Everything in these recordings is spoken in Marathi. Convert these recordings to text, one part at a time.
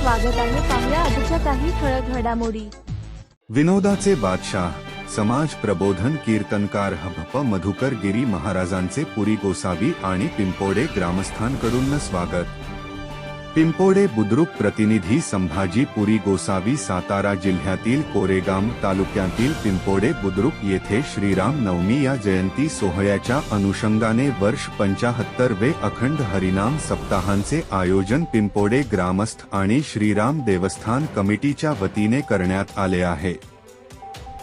स्वागत आहे. पाहुया आजच्या काही ठळक घडामोडी. विनोदाचे बादशाह समाज प्रबोधन कीर्तनकार हभप मधुकर गिरी महाराजांचे पुरी गोसावी आणि पिंपोडे ग्रामस्थांकडून स्वागत. पिंपोडे बुद्रुक प्रतिनिधी संभाजी पुरी गोसावी सातारा जिल्ह्यातील कोरेगाम तालुक्यातील पिंपोडे बुद्रुक येथे श्रीराम नवमी या जयंती सोहळ्याच्या अनुषंगाने वर्ष पंचाहत्तर वे अखंड हरिनाम सप्ताहांचे आयोजन पिंपोडे ग्रामस्थ आणि श्रीराम देवस्थान कमिटीच्या वतीने करण्यात आले आहे.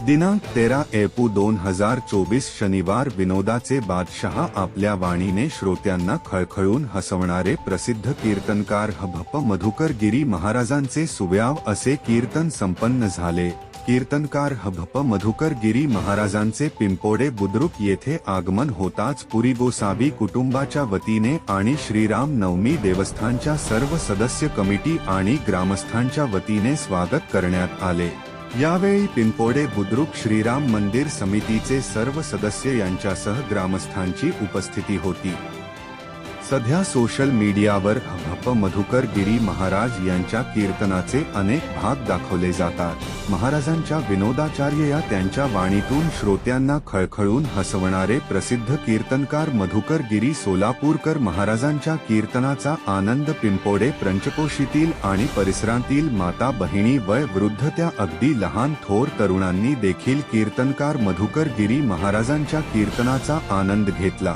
दिनांक तेरा एपू दोन हजार चोवीस शनिवार विनोदाचे बादशहा आपल्या वाणीने श्रोत्यांना खळखळून हसवणारे प्रसिद्ध कीर्तनकार हभप मधुकर गिरी महाराजांचे सुव्याव असे कीर्तन संपन्न झाले. कीर्तनकार हभप मधुकर गिरी महाराजांचे पिंपोडे बुद्रुक येथे आगमन होताच पुरी गोसावी कुटुंबाच्या वतीने आणि श्रीराम नवमी देवस्थानच्या सर्व सदस्य कमिटी आणि ग्रामस्थांच्या वतीने स्वागत करण्यात आले. यावेळी पिंपोडे बुद्रुक श्रीराम मंदिर समितीचे सर्व सदस्य यांच्यासह ग्रामस्थांची उपस्थिती होती. सध्या सोशल मीडियावर हभप मधुकर गिरी महाराज यांच्या कीर्तनाचे अनेक भाग दाखवले जातात. महाराजांच्या विनोदाचार्य या त्यांच्या वाणीतून श्रोत्यांना खळखळून हसवणारे प्रसिद्ध कीर्तनकार मधुकर गिरी सोलापूरकर महाराजांच्या कीर्तनाचा आनंद पिंपोडे पंचकोशीतील आणि परिसरातील माता बहिणी वय वृद्ध त्या अगदी लहान थोर तरुणांनी देखील कीर्तनकार मधुकर गिरी महाराजांच्या कीर्तनाचा आनंद घेतला.